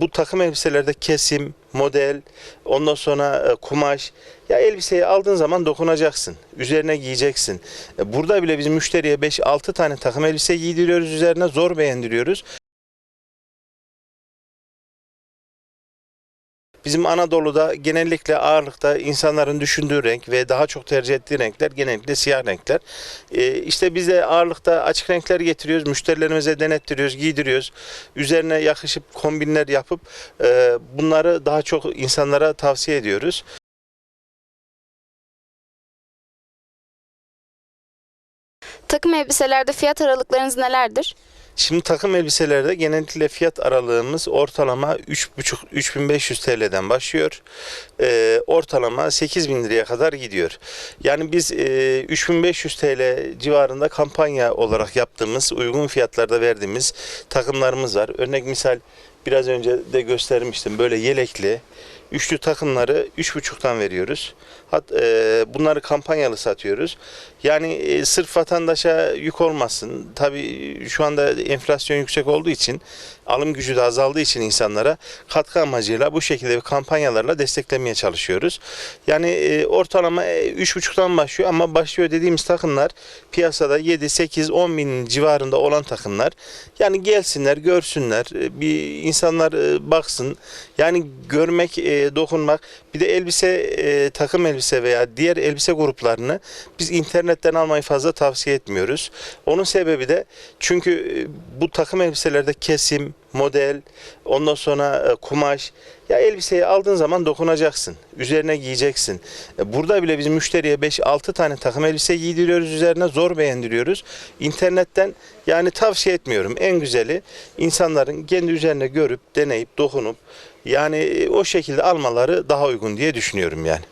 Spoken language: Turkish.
bu takım elbiselerde kesim, model, ondan sonra e, kumaş. Ya elbiseyi aldığın zaman dokunacaksın. Üzerine giyeceksin. E, Burada bile biz müşteriye 5-6 tane takım elbise giydiriyoruz üzerine zor beğendiriyoruz. Bizim Anadolu'da genellikle ağırlıkta insanların düşündüğü renk ve daha çok tercih ettiği renkler genellikle siyah renkler. Ee, işte biz de ağırlıkta açık renkler getiriyoruz, müşterilerimize denettiriyoruz, giydiriyoruz. Üzerine yakışıp kombinler yapıp e, bunları daha çok insanlara tavsiye ediyoruz. Takım elbiselerde fiyat aralıklarınız nelerdir? Şimdi takım elbiselerde genellikle fiyat aralığımız ortalama 3,5-3500 TL'den başlıyor. Ee, ortalama 8000 liraya kadar gidiyor. Yani biz e, 3500 TL civarında kampanya olarak yaptığımız, uygun fiyatlarda verdiğimiz takımlarımız var. Örnek misal biraz önce de göstermiştim. Böyle yelekli, üçlü takımları 3,5'tan veriyoruz. Hat, e, bunları kampanyalı satıyoruz. Yani e, sırf vatandaşa yük olmasın. Tabii şu anda enflasyon yüksek olduğu için alım gücü de azaldığı için insanlara katkı amacıyla bu şekilde kampanyalarla desteklemeye çalışıyoruz. Yani e, ortalama e, 3,5'tan başlıyor ama başlıyor dediğimiz takımlar piyasada 7, 8, 10 bin civarında olan takımlar. Yani gelsinler, görsünler, e, bir insanlar e, baksın. Yani görmek, e, dokunmak. Bir de elbise, e, takım elbise veya diğer elbise gruplarını biz internetten almayı fazla tavsiye etmiyoruz. Onun sebebi de çünkü e, bu takım elbiselerde kesim, model, ondan sonra e, kumaş. Ya elbiseyi aldığın zaman dokunacaksın. Üzerine giyeceksin. E, Burada bile biz müşteriye 5-6 tane takım elbise giydiriyoruz üzerine zor beğendiriyoruz. İnternetten yani tavsiye etmiyorum. En güzeli insanların kendi üzerine görüp, deneyip, dokunup yani e, o şekilde almaları daha uygun diye düşünüyorum yani.